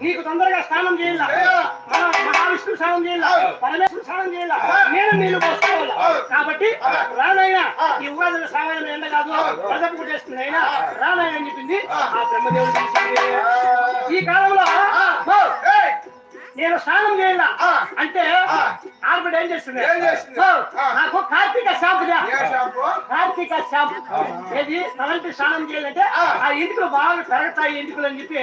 నీకు తొందరగా స్నానం చేయాల? మహావిష్ణు స్నానం చేయాల? పరమేశ్వరు స్నానం చేయాల? నేను నీళ్ళు పోసుకోవాలి? కాబట్టి రానైనా ఈ ఉగాది సాగరం ఎండ కాదు? ప్రజపు కొట్టేస్తుంది అయినా రానైనా అని చెప్పింది ఆ. బ్రహ్మదేవుడు ఈ కాలంలో నేను స్నానం చేయాల? అంటే ఆల్రెడీ ఏం చేస్తుంది? నాకు కార్తీక షాంపు? కార్తీక షాంపు. ఏది? తలంటి స్నానం చేయాలంటే ఆ. ఇంటికి బాగా పెరగతాయి ఇంటికలు అని చెప్పి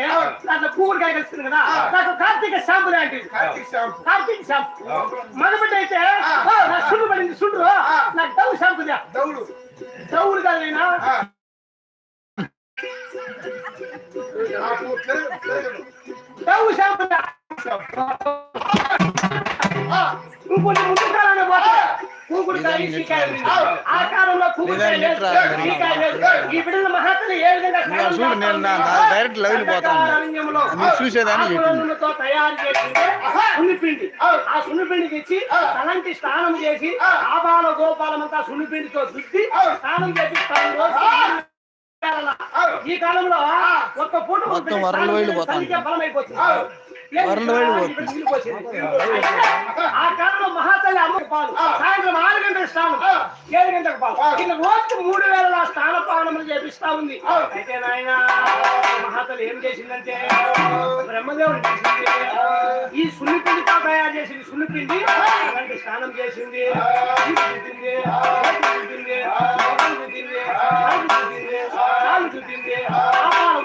దాంట్లో పువ్వులు కలుస్తుంది కదా. నాకు కార్తీక షాంపు లాంటిది. కార్తీక్ షాంపూ. మగబిడ్డ అయితే నా సుండు పడింది సుండు. నాకు డవ్ షాంపు దా దౌడు. డవ్వులు కాదైనా ఆ. నువ్వు కొంచెం ముందు కాలంలో పోతే కూకుడుకాయ ఈకాయ ఉంది. ఆ కాలంలో. ఈ బిడ్డల ఏ విధంగా డైరెక్ట్ లైవ్కి పోతా ఉన్నా. అరణ్యంలో మీరు చూసేదాన్ని తయారు చేసింది సున్నిపిండి ఆ సున్నిపిండి తెచ్చి తలంటి స్నానం చేసి ఆబాల గోపాలం అంతా సున్నిపిండితో దుద్ది స్నానం చేసి ఈ కాలంలో ఒక్క పూట బలం అయిపోతుంది. వరల్డ్ వైడ్ పోతుంది. ఆ కాలంలో మహాతల్లి అమ్మకు పాలు. సాయంత్రం ఆరు గంటలకు స్నానం. ఏడు గంటలకు పాలు. ఇలా రోజుకు మూడు వేల స్నాన పాలనలు చేపిస్తా ఉంది. అయితే నాయన మహాతల్లి ఏం చేసిందంటే బ్రహ్మదేవుడు చేసింది. ఈ సున్నిపిండితో తయారు చేసింది. సున్నిపిండి అలాంటి స్నానం చేసింది. ఈ రుద్దింది, చేతులు రుద్దింది,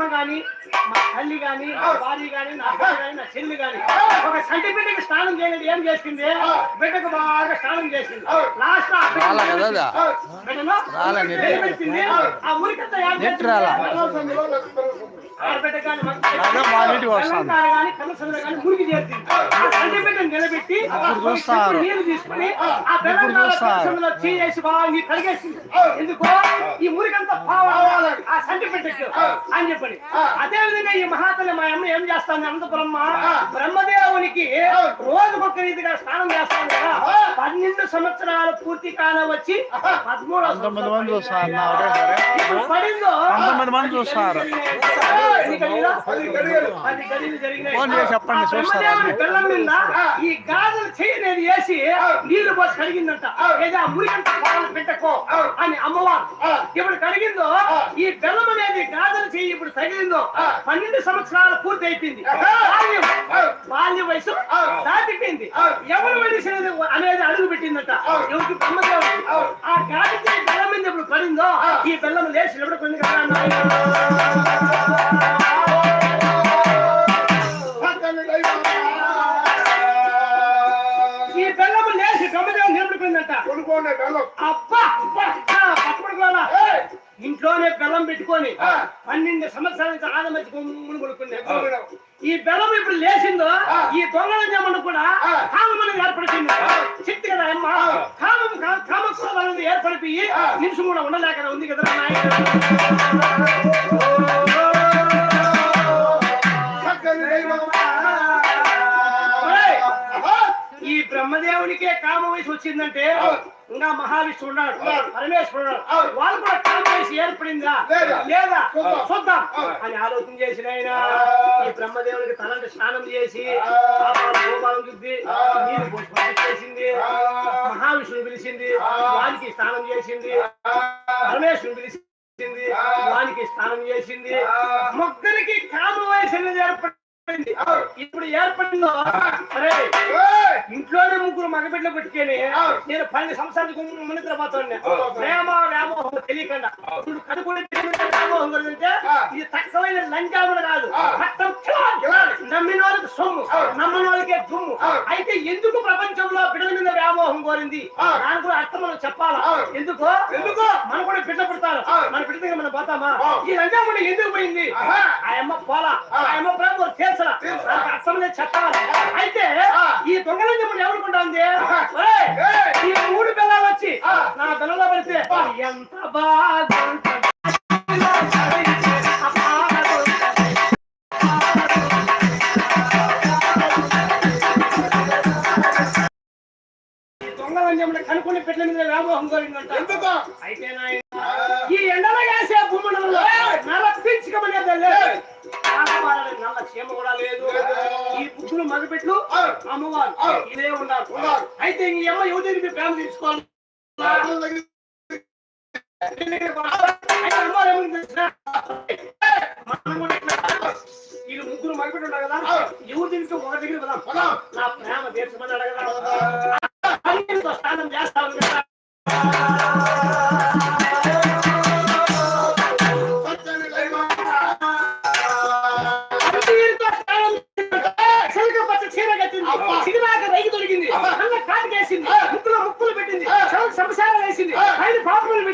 అమ్మ గాని మా తల్లి గాని నా భార్య గాని నా గాని నా చెల్లి గాని ఒక సంటి బిడ్డకి స్నానం చేయలేదు ఏం చేసింది? బిడ్డకు బాగా స్నానం చేసింది. లాస్ట్లో ఆ మురికి చేసింది. సంటి బిడ్డను నిలబెట్టి ఇప్పుడు చూస్తారు. నీళ్ళు తీసుకుని ఆ. బెల్లం చూస్తారు. కలసంద్రలో చేసి బాగా నీ కడిగేసింది. ఎందుకో? ఈ మురికంతా పోవాలి ఆ. సంటి బిడ్డకు అని చెప్పని అదే విధంగా ఈ మహాతల్లి మా అమ్మ ఏం చేస్తాను అనంత బ్రహ్మ బ్రహ్మదేవునికి రోజుకొక రీతిగా స్నానం చేస్తాను కదా. పన్నెండు సంవత్సరాలు పూర్తి కాలం వచ్చి పదమూడు పడిందో? మంది చూస్తారు. చెప్పండి, చూస్తారా? మీద ఈ గాజులు చేయి నేను వేసి నీళ్ళు పోసి కడిగిందంట. ఏదో పాలు పెట్టకో అని అమ్మవారు. ఇప్పుడు కడిగిందో ఈ బెల్లం అనేది గాజులు చేయి ఇప్పుడు తగిలిందో? పన్నెండు సంవత్సరాలు పూర్తి అయిపోయింది బాల్యం వయసు దాటిపోయింది. ఎవరు వయసు అనేది అడుగు పెట్టిందంట ఎవరికి బ్రహ్మదేవుడు ఆ. చేయి బెల్లం మీద ఇప్పుడు పడిందో ఈ బెల్లం లేచి చక్కని దైవం. ఈ బెల్లం లేచి బ్రహ్మదేవుడు బెల్లం. అబ్బా ఏయ్. ఇంట్లోనే బెల్లం పెట్టుకొని. పన్నెండు సంవత్సరాల నుంచి గుమ్మును కొనుక్కున్నాం. ఈ బెల్లం ఇప్పుడు లేచిందో. ఈ దొంగల జమను కూడా. కామమని ఏర్పడుతుంది చెప్తి కదా అమ్మ కామం కా- కామక్రోధాలను ఏర్పడిపోయి నిమిషం కూడా ఉండలేక ఉంది కదా చక్కని బ్రహ్మదేవునికే కామ వయసు వచ్చిందంటే ఇంకా మహావిష్ణు ఉన్నాడు. పరమేశ్వరుడు ఉన్నాడు. వాళ్ళు కూడా కామ వయసు ఏర్పడిందా లేదా? చూద్దాం. అని ఆలోచన చేసిన ఆయన. ఈ బ్రహ్మదేవునికి తలంటి స్నానం చేసి గోపాలం. నీరు పంపించేసింది ఆ. మహావిష్ణువు పిలిచింది. వానికి స్నానం చేసింది. పరమేశ్వరుడు పిలిచింది. వానికి స్నానం చేసింది. ముగ్గురికి కామ వయసు అనేది ఏర్పడింది ఇప్పుడు ఏర్పడిందో సరే. ఇంట్లోనే ముగ్గురు మగబిడ్డలు పెట్టుకొని. నేను పన్నెండు సంవత్సరాలకు మునిద్ర పోతాను ఆ. ప్రేమ వ్యామోహం తెలియకుండా ఇప్పుడు కడుపుని వ్యామోహం ఆ. ఇది తక్కువైన లంచాములు కాదు. నమ్మిన వాళ్ళకి సొమ్ము. నమ్మని వాళ్ళకే దుమ్ము. అయితే ఎందుకు బిడ్డల వ్యామోహం కోరింది. దాని కూడా అర్థం మనం చెప్పాలా. ఎందుకు ఎందుకు? మనం కూడా బిడ్డ పుడతారు. మన బిడ్డ దగ్గర మనం పోతామా. ఈ లంచాముడి ఎందుకు పోయింది. ఆ అమ్మ పోలా ఆ. ఆ అమ్మ ప్రేమ. దానికి అర్థం చెప్పాలి అయితే. ఈ దొంగల చెప్పుడు ఎవరుకుంటుంది. ఈ మూడు పిల్లలు వచ్చి. నా పిల్లలు పడితే ఎంత బాగుంటుంది అమ్మవారు ఇదే ఉన్నారు అయితే ఈ అమ్మ యువతిని ప్రేమ తీసుకోవాలి అయితే అమ్మవారు ఏమని తెలుసా? మనం కూడా ఇట్లా వీళ్ళు ముగ్గురు మగపెట్టు ఉన్నారు కదా ఎవరు దీనికి ఒక దగ్గర పదాం నా ప్రేమ తీర్చమని అడగదా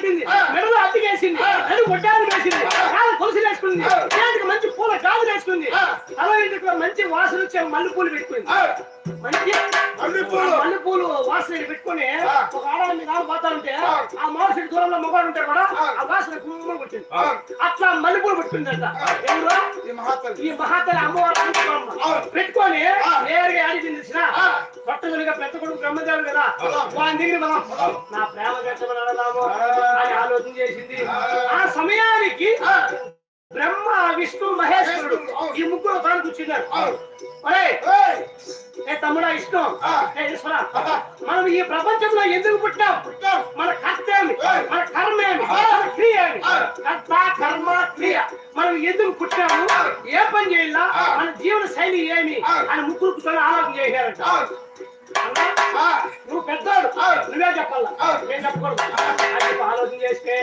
beni. మాసడి దూరంలో మగవాడు ఉంటాడు కూడా ఆ. వాసన గుమ్మం కొట్టింది అట్లా మల్లెపూలు పెట్టుకుందంట ఎవరు ఈ మహాతల్లి. అమ్మవారు. పెట్టుకొని నేరుగా ఆడిపోయింది తెలిసిన పట్టుదలిగా పెద్ద కొడుకు బ్రహ్మదేవుడు కదా వాని దగ్గర మనం నా ప్రేమ గట్టమని అని ఆలోచన చేసింది. ఆ. సమయానికి విష్ణు మహేశ్వరుడు. ఈ ముగ్గురు తాను కూర్చున్నారు! ఏ తమ్ముడా విష్ణు? ఈశ్వర? మనం ఈ ప్రపంచంలో ఎందుకు పుట్టాం? మన కర్త ఏమి మన కర్మ ఏమి మన క్రియ ఏమి కర్త కర్మ క్రియ. మనం ఎందుకు పుట్టాము? ఏ పని చేయాలా? మన జీవన శైలి ఏమి? అని ముగ్గురు కూర్చొని ఆలోచన చేశారంట. నువ్వు పెద్దోడు. నువ్వే చెప్పాలా? నేను చెప్పకూడదు? ఆలోచన చేస్తే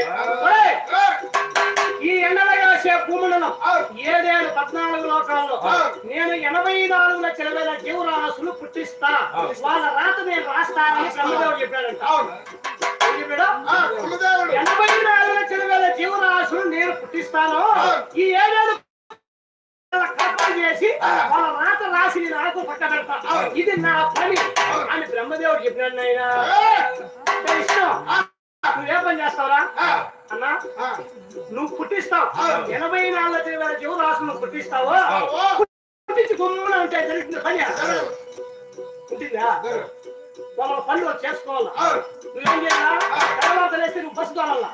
ఏడేడు పద్నాలుగు లోకాల్లో నేను ఎనభై నాలుగు లక్షల వేల జీవరాశులు పుట్టిస్తా. వాళ్ళ రాత నేను రాస్తానని బ్రహ్మదేవుడు చెప్పాడంట. ఎనభై నాలుగు లక్షల వేల జీవరాశులు నేను పుట్టిస్తాను. ఈ ఏడేడు కర్తలు చేసి వాళ్ళ రాత రాసి నేను ఆకు పక్క పెడతా ఇది నా పని అని బ్రహ్మదేవుడు చెప్పినాడు నాయనా. నువ్వే పని చేస్తావురా? అన్నా? నువ్వు పుట్టిస్తావు. ఎనభై నాలుగు వేల జీవరాశులు పుట్టిస్తావు? ఓ! పుట్టించి గుమ్మన ఉంటాయి జరిగిన పని ఉంటుందా? వాళ్ళ పనులు చేసుకోవాలా? నువ్వేం చేయాలా? తర్వాత లేస్తే నువ్వు బస్సు తోలాలా?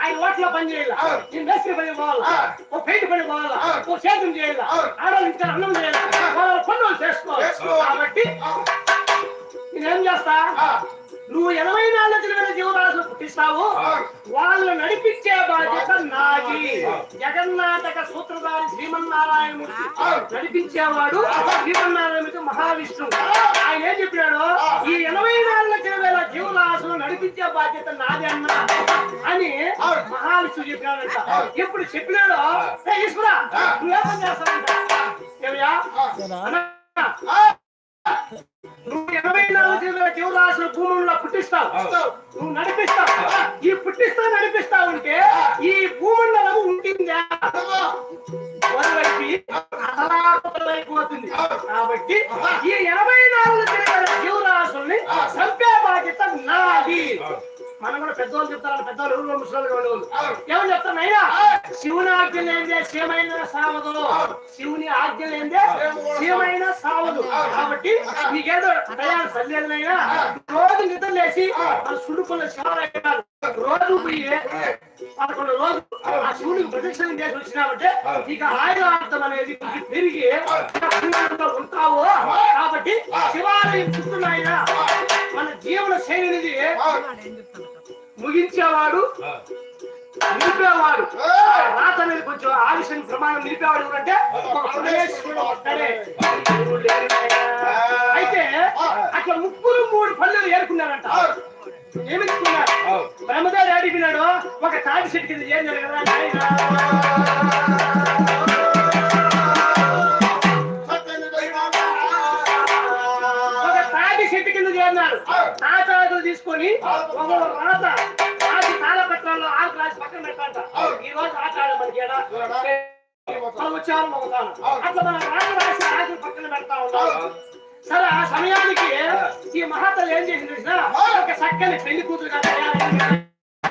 ఆయన ఓట్లో పని చేయాలా? నేను మేస్త్రి పని పోవాలా? ఓ పెయింట్ పని పోవాలా? ఓ సేద్యం చేయాలా? ఆడవాళ్ళు ఇంకా అన్నం చేయాలా? వాళ్ళ పనులు చేసుకోవాలి. చేసుకోవాలి. కాబట్టి నేనేం చేస్తా? నువ్వు ఎనభై నాలుగు వేల జీవరాశులు పుట్టిస్తావు. వాళ్ళు నడిపించే బాధ్యత నాది. జగన్నాటక సూత్రధారి శ్రీమన్నారాయణమూర్తి నడిపించేవాడు శ్రీమన్నారాయణమూర్తి మహావిష్ణువు. ఆయన ఏం చెప్పినాడు? ఈ ఎనభై నాలుగు లక్షల వేల జీవరాశులు నడిపించే బాధ్యత నాది అన్న. అని మహావిష్ణువు చెప్పినాడంట. ఎప్పుడు చెప్పినాడు? "ఏ ఈశ్వరా నువ్వే పని చేస్తావంట ఏమయ్యా? అన్నా, నువ్వు ఎనభై నాలుగు జీవుల పుట్టిస్తావు నువ్వు నడిపిస్తావు. ఈ పుట్టిస్తా నడిపిస్తా ఉంటే ఈ భూమండలం ఉంటుందా? అసలాపతలైపోతుంది కాబట్టి ఈ ఎనభై నాలుగు జీవరాశుల్ని నాది పెద్దవాళ్ళు చెప్తారు పెద్దవాళ్ళు ఊళ్ళో ముసలి ఏమని చెప్తారు అయినా శివుని ఆజ్ఞ లేదే శివమైన సావదు. శివుని ఆజ్ఞ లేదే శివమైన సావదు. కాబట్టి నీకేదో ప్రయాణం సరిలేదనైనా రోజు నిద్ర లేచి మన సుడుకున్న శివాలయాలు రోజు పోయి పదకొండు రోజులు ఆ. శివునికి ప్రదక్షిణం చేసి వచ్చినామంటే ఇక ఆయురార్థం అనేది పెరిగి శివాలయంలో ఉంటావు. కాబట్టి శివాలయం చుట్టూనాయన మన జీవన శైలినిది ముగించేవాడు నిలిపేవాడు. రాత అనేది కొంచెం ఆలస్యం ప్రమాణం నిలిపేవాడు ఎవరంటే. అయితే అట్లా ముగ్గురు మూడు పల్లెలు ఏరుకున్నారంట. ఏమిచ్చుకున్నారు బ్రహ్మదేవుడు అడిగినాడు ఒక తాటి చెట్టు కింద ఏం జరగదా ఒక తాటి చెట్టు కింద చేరినారు. తాటాకులు తీసుకొని రాత. రాసి తాళపత్రాల్లో ఆరు రాసి పక్కన పెట్టాలంట. ఈ రోజు ఆట ఆడ మనకి? మనం వచ్చాము అట్లా మనం రాసి పక్కన పెడతా ఉంటాం సరే ఆ సమయానికి ఈ మహాతలు ఏం చేసింది? ఒక చక్కని పెళ్ళి కూతురు కదా